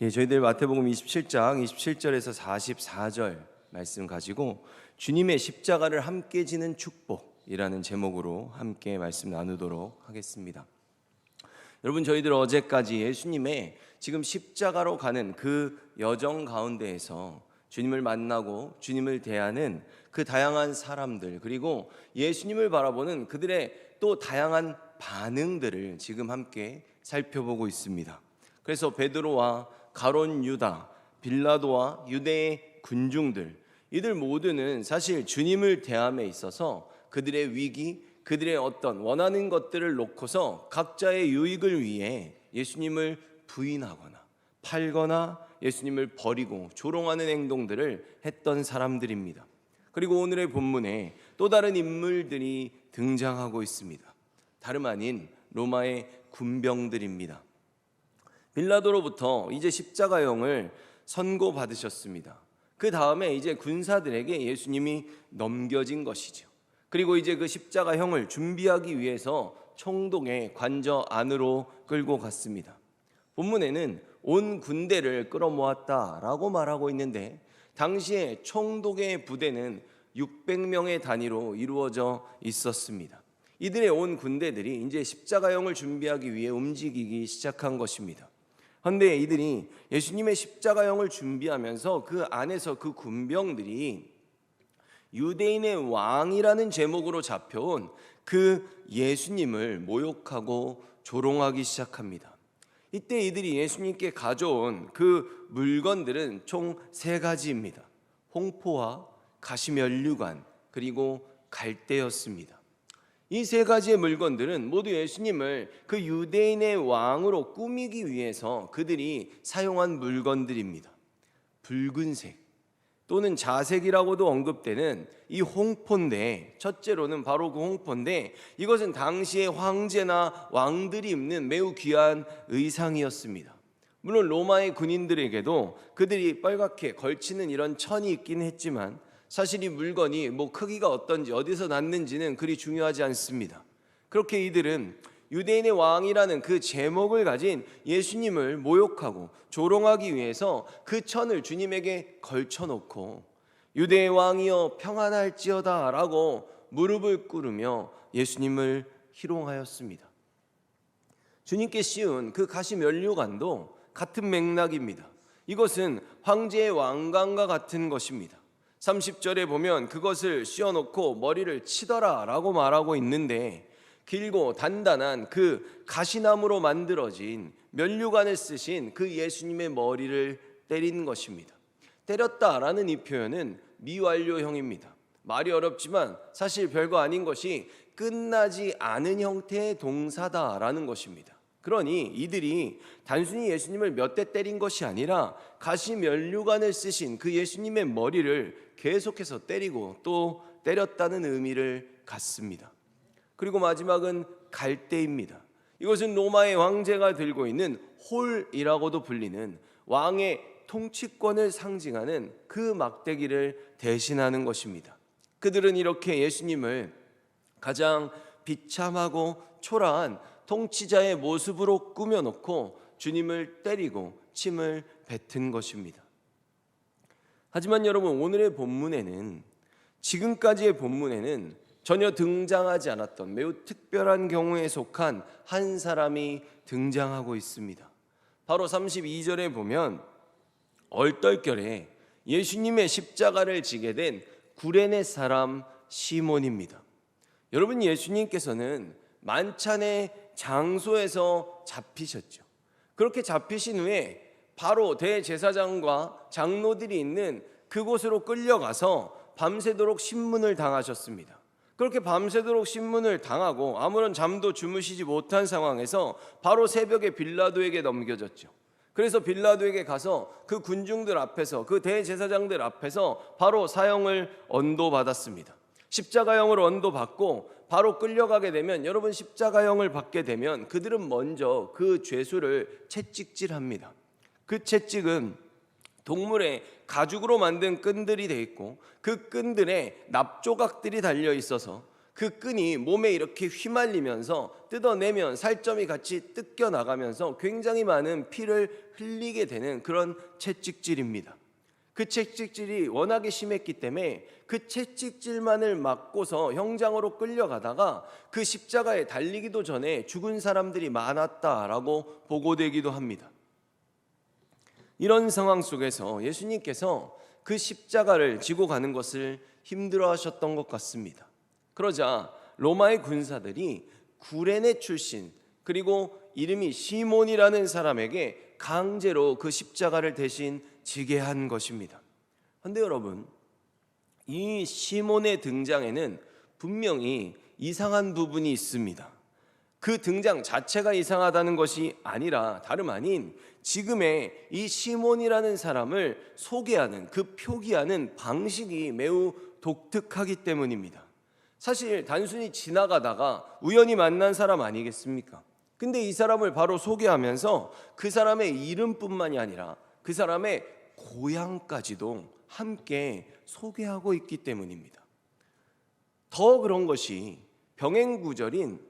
예, 저희들 마태복음 27장 27절에서 44절 말씀 가지고 주님의 십자가를 함께 지는 축복이라는 제목으로 함께 말씀 나누도록 하겠습니다. 여러분 저희들 어제까지 예수님의 지금 십자가로 가는 그 여정 가운데에서 주님을 만나고 주님을 대하는 그 다양한 사람들 그리고 예수님을 바라보는 그들의 또 다양한 반응들을 지금 함께 살펴보고 있습니다. 그래서 베드로와 가론 유다, 빌라도와 유대의 군중들 이들 모두는 사실 주님을 대함에 있어서 그들의 위기, 그들의 어떤 원하는 것들을 놓고서 각자의 유익을 위해 예수님을 부인하거나 팔거나 예수님을 버리고 조롱하는 행동들을 했던 사람들입니다. 그리고 오늘의 본문에 또 다른 인물들이 등장하고 있습니다. 다름 아닌 로마의 군병들입니다. 빌라도로부터 이제 십자가형을 선고받으셨습니다. 그 다음에 이제 군사들에게 예수님이 넘겨진 것이죠. 그리고 이제 그 십자가형을 준비하기 위해서 총독의 관저 안으로 끌고 갔습니다. 본문에는 온 군대를 끌어모았다라고 말하고 있는데 당시에 총독의 부대는 600명의 단위로 이루어져 있었습니다. 이들의 온 군대들이 이제 십자가형을 준비하기 위해 움직이기 시작한 것입니다. 그런데 이들이 예수님의 십자가형을 준비하면서 그 안에서 그 군병들이 유대인의 왕이라는 제목으로 잡혀온 그 예수님을 모욕하고 조롱하기 시작합니다. 이때 이들이 예수님께 가져온 그 물건들은 총 세 가지입니다. 홍포와 가시면류관 그리고 갈대였습니다. 이 세 가지의 물건들은 모두 예수님을 그 유대인의 왕으로 꾸미기 위해서 그들이 사용한 물건들입니다. 붉은색 또는 자색이라고도 언급되는 이 홍포인데 첫째로는 바로 그 홍포인데 이것은 당시의 황제나 왕들이 입는 매우 귀한 의상이었습니다. 물론 로마의 군인들에게도 그들이 빨갛게 걸치는 이런 천이 있긴 했지만 사실 이 물건이 뭐 크기가 어떤지 어디서 났는지는 그리 중요하지 않습니다. 그렇게 이들은 유대인의 왕이라는 그 제목을 가진 예수님을 모욕하고 조롱하기 위해서 그 천을 주님에게 걸쳐놓고 유대의 왕이여 평안할지어다 라고 무릎을 꿇으며 예수님을 희롱하였습니다. 주님께 씌운 그 가시 면류관도 같은 맥락입니다. 이것은 황제의 왕관과 같은 것입니다. 30절에 보면 그것을 씌워놓고 머리를 치더라 라고 말하고 있는데 길고 단단한 그 가시나무로 만들어진 면류관을 쓰신 그 예수님의 머리를 때린 것입니다. 때렸다 라는 이 표현은 미완료형입니다. 말이 어렵지만 사실 별거 아닌 것이 끝나지 않은 형태의 동사다라는 것입니다. 그러니 이들이 단순히 예수님을 몇 대 때린 것이 아니라 가시 면류관을 쓰신 그 예수님의 머리를 계속해서 때리고 또 때렸다는 의미를 갖습니다. 그리고 마지막은 갈대입니다. 이것은 로마의 황제가 들고 있는 홀이라고도 불리는 왕의 통치권을 상징하는 그 막대기를 대신하는 것입니다. 그들은 이렇게 예수님을 가장 비참하고 초라한 통치자의 모습으로 꾸며놓고 주님을 때리고 침을 뱉은 것입니다. 하지만 여러분 오늘의 본문에는 지금까지의 본문에는 전혀 등장하지 않았던 매우 특별한 경우에 속한 한 사람이 등장하고 있습니다. 바로 32절에 보면 얼떨결에 예수님의 십자가를 지게 된 구레네 사람 시몬입니다. 여러분 예수님께서는 만찬의 장소에서 잡히셨죠. 그렇게 잡히신 후에 바로 대제사장과 장로들이 있는 그곳으로 끌려가서 밤새도록 신문을 당하셨습니다. 그렇게 밤새도록 신문을 당하고 아무런 잠도 주무시지 못한 상황에서 바로 새벽에 빌라도에게 넘겨졌죠. 그래서 빌라도에게 가서 그 군중들 앞에서 그 대제사장들 앞에서 바로 사형을 언도받았습니다. 십자가형을 언도받고 바로 끌려가게 되면 여러분 십자가형을 받게 되면 그들은 먼저 그 죄수를 채찍질합니다. 그 채찍은 동물의 가죽으로 만든 끈들이 돼 있고 그 끈들에 납조각들이 달려 있어서 그 끈이 몸에 이렇게 휘말리면서 뜯어내면 살점이 같이 뜯겨 나가면서 굉장히 많은 피를 흘리게 되는 그런 채찍질입니다. 그 채찍질이 워낙에 심했기 때문에 그 채찍질만을 맞고서 형장으로 끌려가다가 그 십자가에 달리기도 전에 죽은 사람들이 많았다라고 보고되기도 합니다. 이런 상황 속에서 예수님께서 그 십자가를 지고 가는 것을 힘들어 하셨던 것 같습니다. 그러자 로마의 군사들이 구레네 출신 그리고 이름이 시몬이라는 사람에게 강제로 그 십자가를 대신 지게 한 것입니다. 근데 여러분, 이 시몬의 등장에는 분명히 이상한 부분이 있습니다. 그 등장 자체가 이상하다는 것이 아니라 다름 아닌 지금의 이 시몬이라는 사람을 소개하는 그 표기하는 방식이 매우 독특하기 때문입니다. 사실 단순히 지나가다가 우연히 만난 사람 아니겠습니까? 근데 이 사람을 바로 소개하면서 그 사람의 이름뿐만이 아니라 그 사람의 고향까지도 함께 소개하고 있기 때문입니다. 더 그런 것이 병행 구절인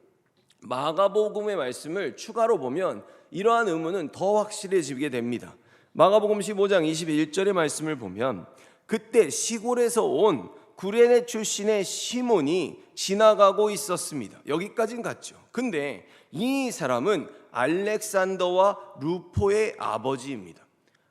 마가복음의 말씀을 추가로 보면 이러한 의문은 더 확실해지게 됩니다. 마가복음 15장 21절의 말씀을 보면 그때 시골에서 온 구레네 출신의 시몬이 지나가고 있었습니다. 여기까지는 갔죠. 근데 이 사람은 알렉산더와 루포의 아버지입니다.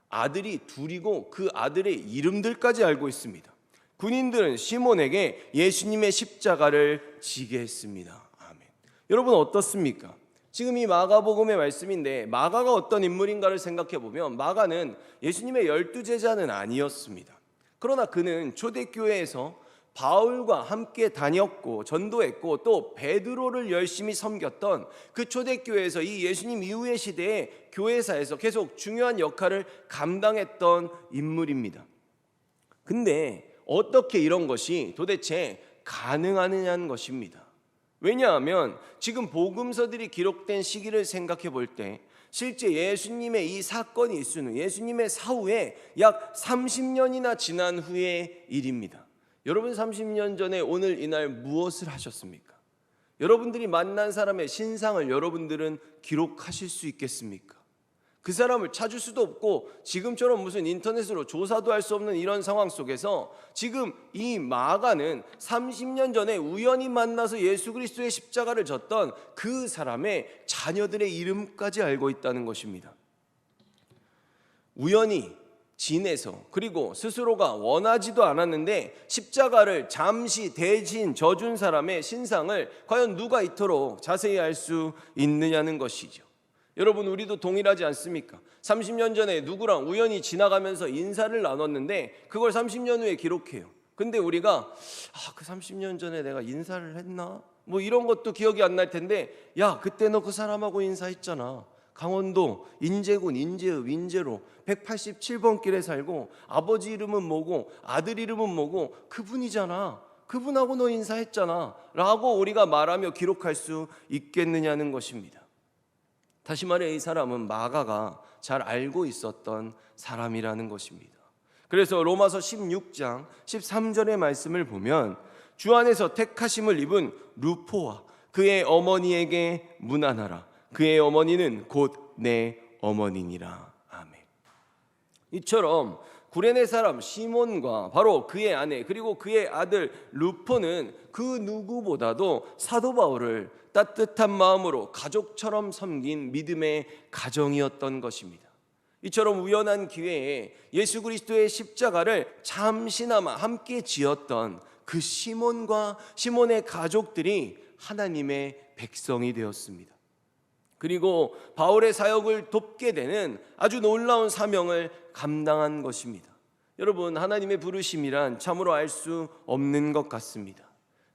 아들이 둘이고 그 아들의 이름들까지 알고 있습니다. 군인들은 시몬에게 예수님의 십자가를 지게 했습니다. 아멘. 여러분 어떻습니까? 지금 이 마가복음의 말씀인데 마가가 어떤 인물인가를 생각해 보면 마가는 예수님의 열두 제자는 아니었습니다. 그러나 그는 초대교회에서 바울과 함께 다녔고 전도했고 또 베드로를 열심히 섬겼던 그 초대교회에서 이 예수님 이후의 시대에 교회사에서 계속 중요한 역할을 감당했던 인물입니다. 근데 어떻게 이런 것이 도대체 가능하느냐는 것입니다. 왜냐하면 지금 복음서들이 기록된 시기를 생각해 볼 때 실제 예수님의 이 사건이 있수는 예수님의 사후에 약 30년이나 지난 후의 일입니다. 여러분 30년 전에 오늘 이날 무엇을 하셨습니까? 여러분들이 만난 사람의 신상을 여러분들은 기록하실 수 있겠습니까? 그 사람을 찾을 수도 없고 지금처럼 무슨 인터넷으로 조사도 할 수 없는 이런 상황 속에서 지금 이 마가는 30년 전에 우연히 만나서 예수 그리스도의 십자가를 졌던 그 사람의 자녀들의 이름까지 알고 있다는 것입니다. 우연히 지내서 그리고 스스로가 원하지도 않았는데 십자가를 잠시 대신 져준 사람의 신상을 과연 누가 이토록 자세히 알 수 있느냐는 것이죠. 여러분 우리도 동일하지 않습니까? 30년 전에 누구랑 우연히 지나가면서 인사를 나눴는데 그걸 30년 후에 기록해요. 근데 우리가 아, 그 30년 전에 내가 인사를 했나? 뭐 이런 것도 기억이 안 날 텐데 야, 그때 너 그 사람하고 인사했잖아. 강원도 인제군 인제읍 인제로 187번 길에 살고 아버지 이름은 뭐고 아들 이름은 뭐고 그분이잖아. 그분하고 너 인사했잖아. 라고 우리가 말하며 기록할 수 있겠느냐는 것입니다. 다시 말해 이 사람은 마가가 잘 알고 있었던 사람이라는 것입니다. 그래서 로마서 16장 13절의 말씀을 보면 주 안에서 택하심을 입은 루포와 그의 어머니에게 문안하라. 그의 어머니는 곧 내 어머니니라. 아멘. 이처럼 구레네 사람 시몬과 바로 그의 아내 그리고 그의 아들 루포는 그 누구보다도 사도 바울을 따뜻한 마음으로 가족처럼 섬긴 믿음의 가정이었던 것입니다. 이처럼 우연한 기회에 예수 그리스도의 십자가를 잠시나마 함께 지었던 그 시몬과 시몬의 가족들이 하나님의 백성이 되었습니다. 그리고 바울의 사역을 돕게 되는 아주 놀라운 사명을 감당한 것입니다. 여러분, 하나님의 부르심이란 참으로 알 수 없는 것 같습니다.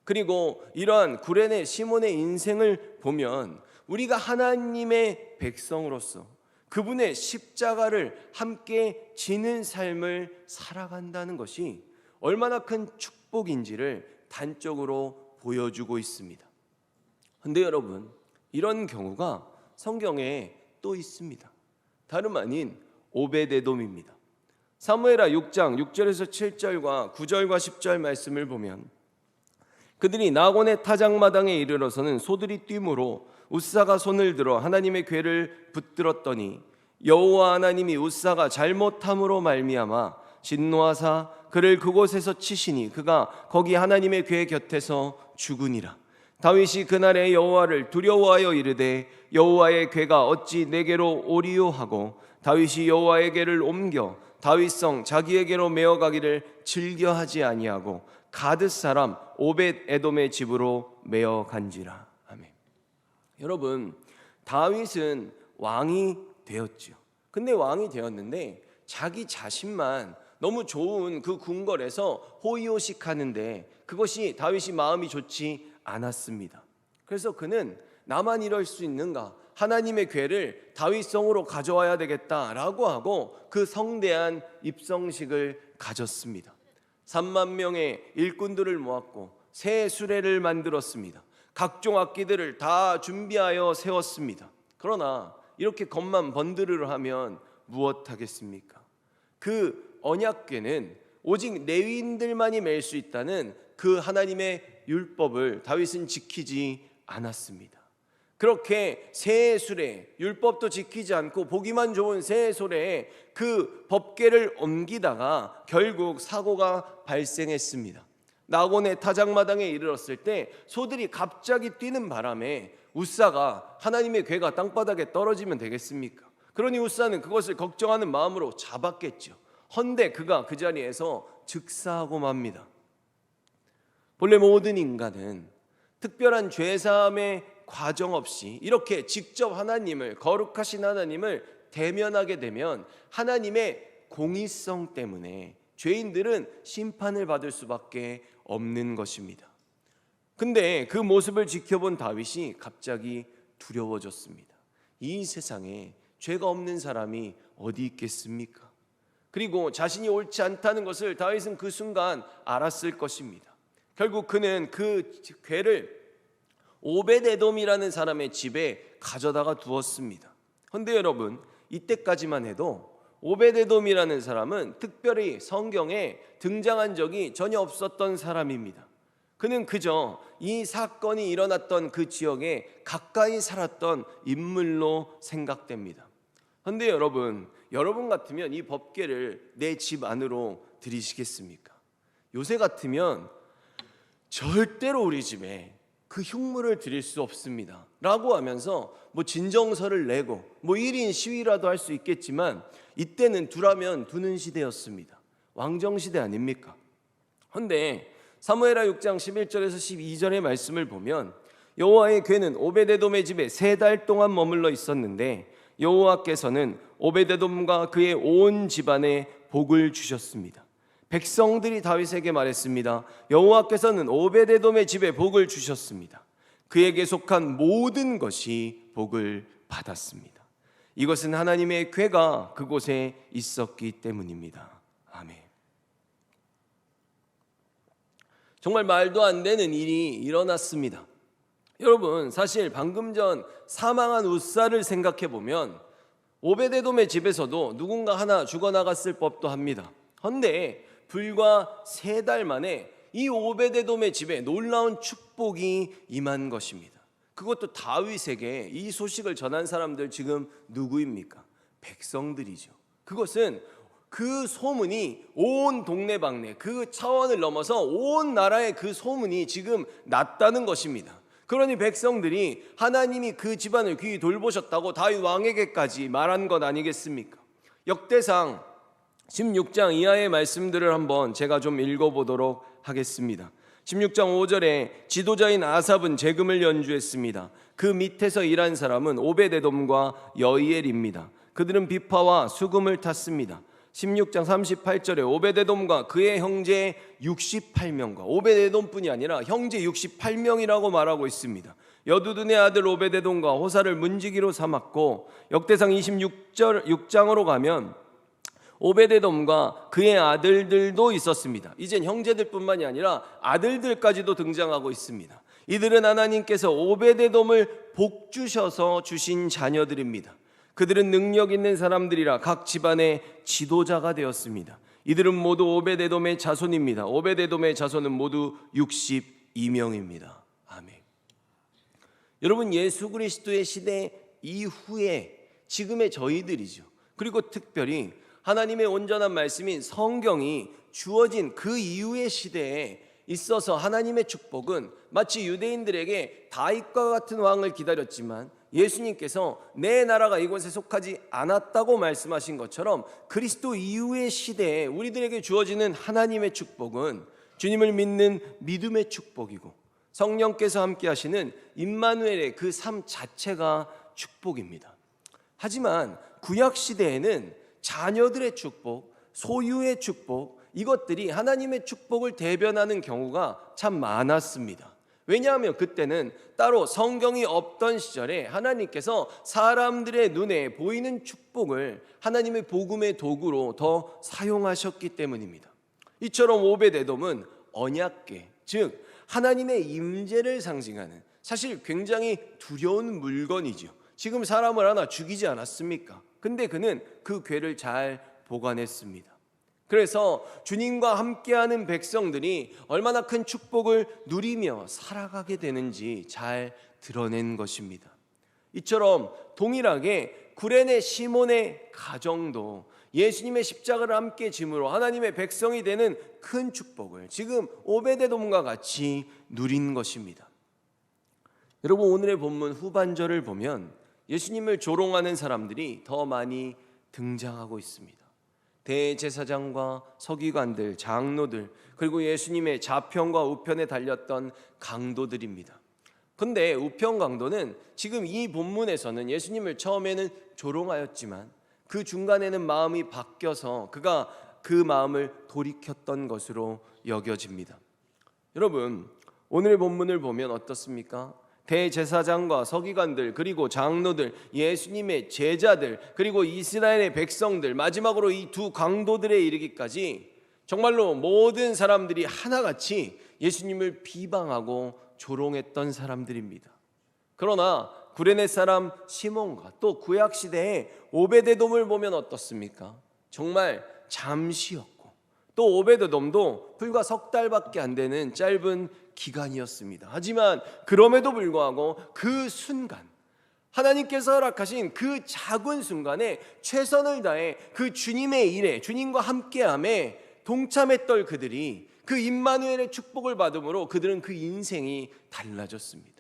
그리고 이러한 구레네 시몬의 인생을 보면 우리가 하나님의 백성으로서 그분의 십자가를 함께 지는 삶을 살아간다는 것이 얼마나 큰 축복인지를 단적으로 보여주고 있습니다. 근데 여러분, 이런 경우가 성경에 또 있습니다. 다름 아닌 오베데돔입니다. 사무엘하 6장 6절에서 7절과 9절과 10절 말씀을 보면 그들이 나곤의 타작마당에 이르러서는 소들이 뛰므로 우사가 손을 들어 하나님의 궤를 붙들었더니 여호와 하나님이 우사가 잘못함으로 말미암아 진노하사 그를 그곳에서 치시니 그가 거기 하나님의 궤 곁에서 죽으니라 다윗이 그날에 여호와를 두려워하여 이르되 여호와의 궤가 어찌 내게로 오리요 하고 다윗이 여호와의 궤를 옮겨 다윗성 자기에게로 메어가기를 즐겨하지 아니하고 가드 사람 오벳 에돔의 집으로 메어 간지라 아멘. 여러분 다윗은 왕이 되었죠. 근데 왕이 되었는데 자기 자신만 너무 좋은 그 궁궐에서 호의호식하는데 그것이 다윗이 마음이 좋지 않았습니다. 그래서 그는 나만 이럴 수 있는가? 하나님의 궤를 다윗성으로 가져와야 되겠다라고 하고 그 성대한 입성식을 가졌습니다. 3만 명의 일꾼들을 모았고 새 수레를 만들었습니다. 각종 악기들을 다 준비하여 세웠습니다. 그러나 이렇게 겉만 번드르르 하면 무엇하겠습니까? 그 언약궤는 오직 레위인들만이 맬 수 있다는 그 하나님의 율법을 다윗은 지키지 않았습니다. 그렇게 새 수레 율법도 지키지 않고 보기만 좋은 새 수레에 그 법궤를 옮기다가 결국 사고가 발생했습니다. 나곤의 타작마당에 이르렀을 때 소들이 갑자기 뛰는 바람에 우사가 하나님의 궤가 땅바닥에 떨어지면 되겠습니까? 그러니 우사는 그것을 걱정하는 마음으로 잡았겠죠. 헌데 그가 그 자리에서 즉사하고 맙니다. 본래 모든 인간은 특별한 죄사함의 과정 없이 이렇게 직접 하나님을 거룩하신 하나님을 대면하게 되면 하나님의 공의성 때문에 죄인들은 심판을 받을 수밖에 없는 것입니다. 근데 그 모습을 지켜본 다윗이 갑자기 두려워졌습니다. 이 세상에 죄가 없는 사람이 어디 있겠습니까? 그리고 자신이 옳지 않다는 것을 다윗은 그 순간 알았을 것입니다. 결국 그는 그 괴를 오베데돔이라는 사람의 집에 가져다가 두었습니다. 그런데 여러분 이때까지만 해도 오베데돔이라는 사람은 특별히 성경에 등장한 적이 전혀 없었던 사람입니다. 그는 그저 이 사건이 일어났던 그 지역에 가까이 살았던 인물로 생각됩니다. 그런데 여러분, 여러분 같으면 이 법계를 내 집 안으로 들이시겠습니까? 요새 같으면 절대로 우리 집에 그 흉물을 드릴 수 없습니다. 라고 하면서 뭐 진정서를 내고 뭐 1인 시위라도 할 수 있겠지만 이때는 두라면 두는 시대였습니다. 왕정 시대 아닙니까? 근데 사무엘하 6장 11절에서 12절의 말씀을 보면 여호와의 괴는 오베데돔의 집에 세 달 동안 머물러 있었는데 여호와께서는 오베데돔과 그의 온 집안에 복을 주셨습니다. 백성들이 다윗에게 말했습니다. 여호와께서는 오베데돔의 집에 복을 주셨습니다. 그에게 속한 모든 것이 복을 받았습니다. 이것은 하나님의 괴가 그곳에 있었기 때문입니다. 아멘. 정말 말도 안 되는 일이 일어났습니다. 여러분, 사실 방금 전 사망한 우사를 생각해 보면 오베데돔의 집에서도 누군가 하나 죽어나갔을 법도 합니다. 그런데 불과 세 달 만에 이 오베데돔의 집에 놀라운 축복이 임한 것입니다. 그것도 다윗에게 이 소식을 전한 사람들 지금 누구입니까? 백성들이죠. 그것은 그 소문이 온 동네방네 그 차원을 넘어서 온 나라에 그 소문이 지금 났다는 것입니다. 그러니 백성들이 하나님이 그 집안을 귀히 돌보셨다고 다윗 왕에게까지 말한 것 아니겠습니까? 역대상 16장 이하의 말씀들을 한번 제가 좀 읽어보도록 하겠습니다. 16장 5절에 지도자인 아삽은 재금을 연주했습니다. 그 밑에서 일한 사람은 오베데돔과 여이엘입니다. 그들은 비파와 수금을 탔습니다. 16장 38절에 오베데돔과 그의 형제 68명과 오베데돔뿐이 아니라 형제 68명이라고 말하고 있습니다. 여두둔의 아들 오베데돔과 호사를 문지기로 삼았고 역대상 26절 6장으로 가면 오베데돔과 그의 아들들도 있었습니다. 이젠 형제들뿐만이 아니라 아들들까지도 등장하고 있습니다. 이들은 하나님께서 오베데돔을 복 주셔서 주신 자녀들입니다. 그들은 능력 있는 사람들이라 각 집안의 지도자가 되었습니다. 이들은 모두 오베데돔의 자손입니다. 오베데돔의 자손은 모두 12명입니다. 아멘. 여러분 예수 그리스도의 시대 이후에 지금의 저희들이죠. 그리고 특별히 하나님의 온전한 말씀인 성경이 주어진 그 이후의 시대에 있어서 하나님의 축복은 마치 유대인들에게 다윗과 같은 왕을 기다렸지만 예수님께서 내 나라가 이곳에 속하지 않았다고 말씀하신 것처럼 그리스도 이후의 시대에 우리들에게 주어지는 하나님의 축복은 주님을 믿는 믿음의 축복이고 성령께서 함께 하시는 임마누엘의 그 삶 자체가 축복입니다. 하지만 구약 시대에는 자녀들의 축복, 소유의 축복 이것들이 하나님의 축복을 대변하는 경우가 참 많았습니다. 왜냐하면 그때는 따로 성경이 없던 시절에 하나님께서 사람들의 눈에 보이는 축복을 하나님의 복음의 도구로 더 사용하셨기 때문입니다. 이처럼 오베데돔은 언약계, 즉 하나님의 임재를 상징하는 사실 굉장히 두려운 물건이죠. 지금 사람을 하나 죽이지 않았습니까? 근데 그는 그 괴를 잘 보관했습니다. 그래서 주님과 함께하는 백성들이 얼마나 큰 축복을 누리며 살아가게 되는지 잘 드러낸 것입니다. 이처럼 동일하게 구레네 시몬의 가정도 예수님의 십자가를 함께 짐으로 하나님의 백성이 되는 큰 축복을 지금 오베데돔과 같이 누린 것입니다. 여러분 오늘의 본문 후반절을 보면 예수님을 조롱하는 사람들이 더 많이 등장하고 있습니다. 대제사장과 서기관들, 장로들, 그리고 예수님의 좌편과 우편에 달렸던 강도들입니다. 근데 우편 강도는 지금 이 본문에서는 예수님을 처음에는 조롱하였지만 그 중간에는 마음이 바뀌어서 그가 그 마음을 돌이켰던 것으로 여겨집니다. 여러분, 오늘 본문을 보면 어떻습니까? 대제사장과 서기관들 그리고 장로들 예수님의 제자들 그리고 이스라엘의 백성들 마지막으로 이 두 강도들에 이르기까지 정말로 모든 사람들이 하나같이 예수님을 비방하고 조롱했던 사람들입니다. 그러나 구레네 사람 시몬과 또 구약 시대에 오베데돔을 보면 어떻습니까? 정말 잠시였고 또 오베데돔도 불과 석 달밖에 안 되는 짧은 기간이었습니다. 하지만 그럼에도 불구하고 그 순간 하나님께서 허락하신 그 작은 순간에 최선을 다해 그 주님의 일에 주님과 함께함에 동참했던 그들이 그 임마누엘의 축복을 받음으로 그들은 그 인생이 달라졌습니다.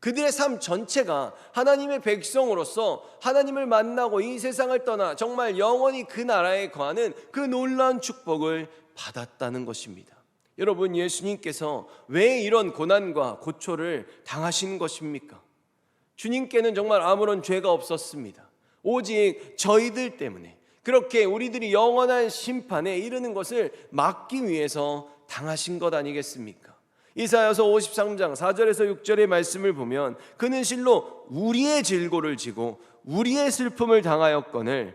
그들의 삶 전체가 하나님의 백성으로서 하나님을 만나고 이 세상을 떠나 정말 영원히 그 나라에 거하는 그 놀라운 축복을 받았다는 것입니다. 여러분 예수님께서 왜 이런 고난과 고초를 당하신 것입니까? 주님께는 정말 아무런 죄가 없었습니다. 오직 저희들 때문에 그렇게 우리들이 영원한 심판에 이르는 것을 막기 위해서 당하신 것 아니겠습니까? 이사야서 53장 4절에서 6절의 말씀을 보면 그는 실로 우리의 질고를 지고 우리의 슬픔을 당하였거늘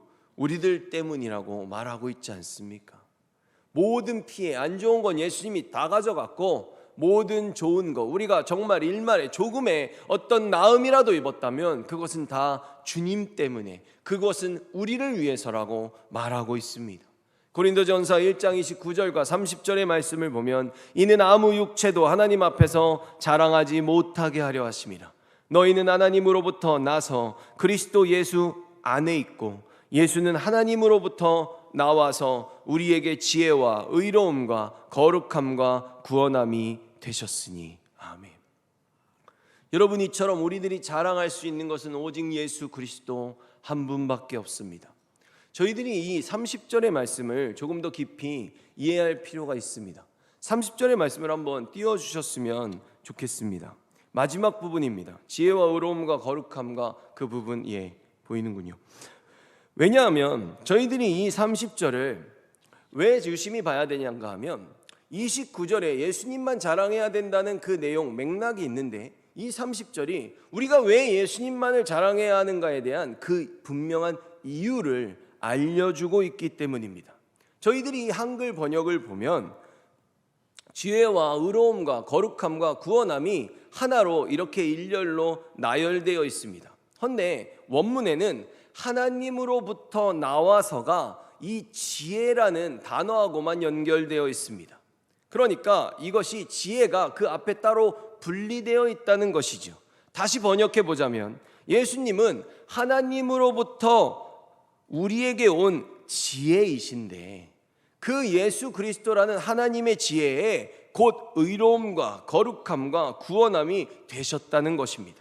우리들 때문이라고 말하고 있지 않습니까? 모든 피해, 안 좋은 건 예수님이 다 가져갔고 모든 좋은 거 우리가 정말 일말에 조금의 어떤 나음이라도 입었다면 그것은 다 주님 때문에 그것은 우리를 위해서라고 말하고 있습니다. 고린도전서 1장 29절과 30절의 말씀을 보면 이는 아무 육체도 하나님 앞에서 자랑하지 못하게 하려 하심이라 너희는 하나님으로부터 나서 그리스도 예수 안에 있고 예수는 하나님으로부터 나와서 우리에게 지혜와 의로움과 거룩함과 구원함이 되셨으니 아멘. 여러분 이처럼 우리들이 자랑할 수 있는 것은 오직 예수 그리스도 한 분밖에 없습니다. 저희들이 이 30절의 말씀을 조금 더 깊이 이해할 필요가 있습니다. 30절의 말씀을 한번 띄워 주셨으면 좋겠습니다. 마지막 부분입니다. 지혜와 의로움과 거룩함과 그 부분 예 보이는군요. 왜냐하면 저희들이 이 30절을 왜 유심히 봐야 되냐가 하면 29절에 예수님만 자랑해야 된다는 그 내용 맥락이 있는데 이 30절이 우리가 왜 예수님만을 자랑해야 하는가에 대한 그 분명한 이유를 알려주고 있기 때문입니다. 저희들이 이 한글 번역을 보면 지혜와 의로움과 거룩함과 구원함이 하나로 이렇게 일렬로 나열되어 있습니다. 헌데 원문에는 하나님으로부터 나와서가 이 지혜라는 단어하고만 연결되어 있습니다. 그러니까 이것이 지혜가 그 앞에 따로 분리되어 있다는 것이죠. 다시 번역해 보자면 예수님은 하나님으로부터 우리에게 온 지혜이신데 그 예수 그리스도라는 하나님의 지혜에 곧 의로움과 거룩함과 구원함이 되셨다는 것입니다.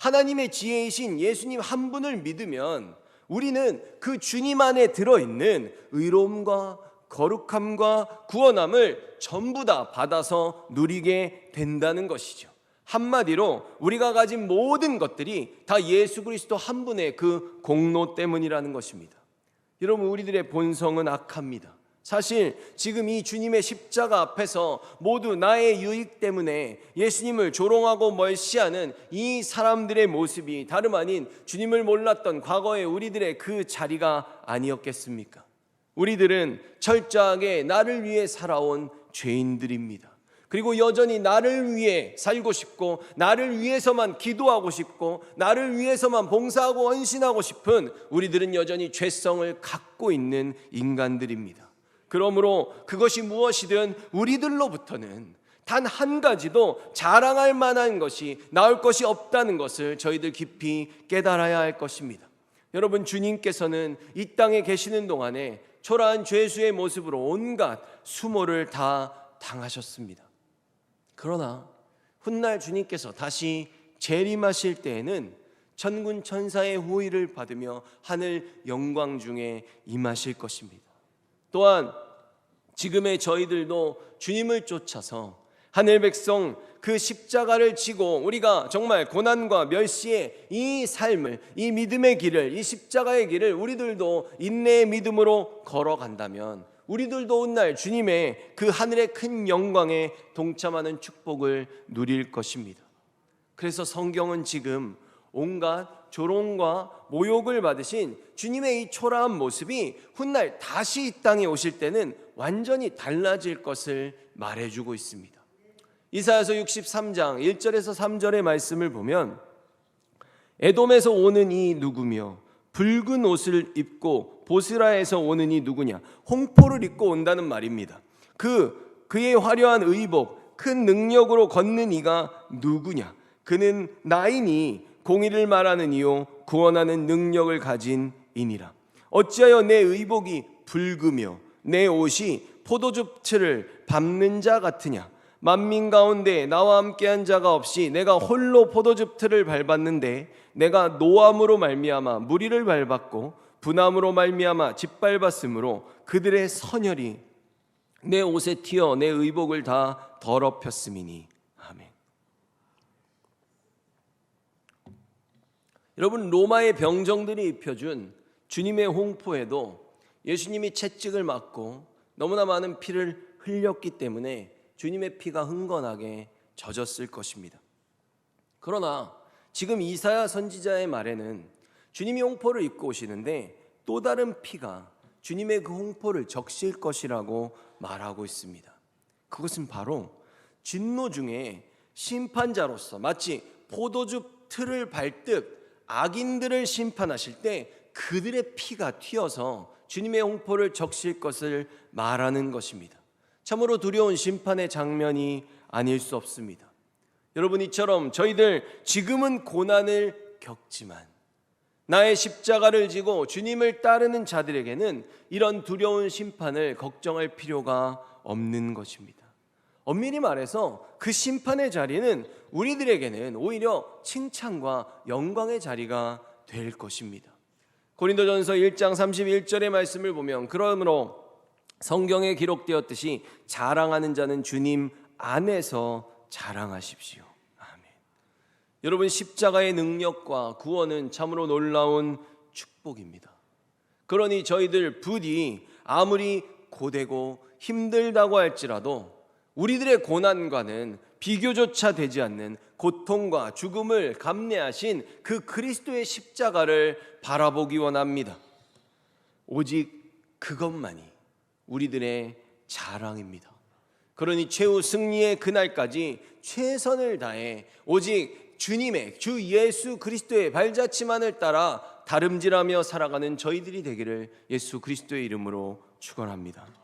하나님의 지혜이신 예수님 한 분을 믿으면 우리는 그 주님 안에 들어있는 의로움과 거룩함과 구원함을 전부 다 받아서 누리게 된다는 것이죠. 한마디로 우리가 가진 모든 것들이 다 예수 그리스도 한 분의 그 공로 때문이라는 것입니다. 여러분, 우리들의 본성은 악합니다. 사실 지금 이 주님의 십자가 앞에서 모두 나의 유익 때문에 예수님을 조롱하고 멀시하는 이 사람들의 모습이 다름 아닌 주님을 몰랐던 과거의 우리들의 그 자리가 아니었겠습니까? 우리들은 철저하게 나를 위해 살아온 죄인들입니다. 그리고 여전히 나를 위해 살고 싶고 나를 위해서만 기도하고 싶고 나를 위해서만 봉사하고 헌신하고 싶은 우리들은 여전히 죄성을 갖고 있는 인간들입니다. 그러므로 그것이 무엇이든 우리들로부터는 단 한 가지도 자랑할 만한 것이 나올 것이 없다는 것을 저희들 깊이 깨달아야 할 것입니다. 여러분 주님께서는 이 땅에 계시는 동안에 초라한 죄수의 모습으로 온갖 수모를 다 당하셨습니다. 그러나 훗날 주님께서 다시 재림하실 때에는 천군 천사의 호의를 받으며 하늘 영광 중에 임하실 것입니다. 또한 지금의 저희들도 주님을 쫓아서 하늘 백성 그 십자가를 지고 우리가 정말 고난과 멸시의 이 삶을 이 믿음의 길을 이 십자가의 길을 우리들도 인내의 믿음으로 걸어간다면 우리들도 훗날 주님의 그 하늘의 큰 영광에 동참하는 축복을 누릴 것입니다. 그래서 성경은 지금 온갖 조롱과 모욕을 받으신 주님의 이 초라한 모습이 훗날 다시 이 땅에 오실 때는 완전히 달라질 것을 말해주고 있습니다. 이사야서 63장 1절에서 3절의 말씀을 보면 에돔에서 오는 이 누구며 붉은 옷을 입고 보스라에서 오는 이 누구냐 홍포를 입고 온다는 말입니다. 그 그의 화려한 의복 큰 능력으로 걷는 이가 누구냐 그는 나이니 공의를 말하는 이요 구원하는 능력을 가진 이니라. 어찌하여 내 의복이 붉으며 내 옷이 포도즙 틀을 밟는 자 같으냐? 만민 가운데 나와 함께한 자가 없이 내가 홀로 포도즙 틀을 밟았는데 내가 노함으로 말미암아 무리를 밟았고 분함으로 말미암아 짓밟았으므로 그들의 선혈이 내 옷에 튀어 내 의복을 다 더럽혔음이니 아멘. 여러분 로마의 병정들이 입혀준 주님의 홍포에도 예수님이 채찍을 맞고 너무나 많은 피를 흘렸기 때문에 주님의 피가 흥건하게 젖었을 것입니다. 그러나 지금 이사야 선지자의 말에는 주님이 홍포를 입고 오시는데 또 다른 피가 주님의 그 홍포를 적실 것이라고 말하고 있습니다. 그것은 바로 진노 중에 심판자로서 마치 포도즙 틀을 밟듯 악인들을 심판하실 때 그들의 피가 튀어서 주님의 홍포를 적실 것을 말하는 것입니다. 참으로 두려운 심판의 장면이 아닐 수 없습니다. 여러분 이처럼 저희들 지금은 고난을 겪지만 나의 십자가를 지고 주님을 따르는 자들에게는 이런 두려운 심판을 걱정할 필요가 없는 것입니다. 엄밀히 말해서 그 심판의 자리는 우리들에게는 오히려 칭찬과 영광의 자리가 될 것입니다. 고린도전서 1장 31절의 말씀을 보면 그러므로 성경에 기록되었듯이 자랑하는 자는 주님 안에서 자랑하십시오. 아멘. 여러분 십자가의 능력과 구원은 참으로 놀라운 축복입니다. 그러니 저희들 부디 아무리 고되고 힘들다고 할지라도 우리들의 고난과는 비교조차 되지 않는 고통과 죽음을 감내하신 그 그리스도의 십자가를 바라보기 원합니다. 오직 그것만이 우리들의 자랑입니다. 그러니 최후 승리의 그날까지 최선을 다해 오직 주님의 주 예수 그리스도의 발자취만을 따라 다름질하며 살아가는 저희들이 되기를 예수 그리스도의 이름으로 축원합니다.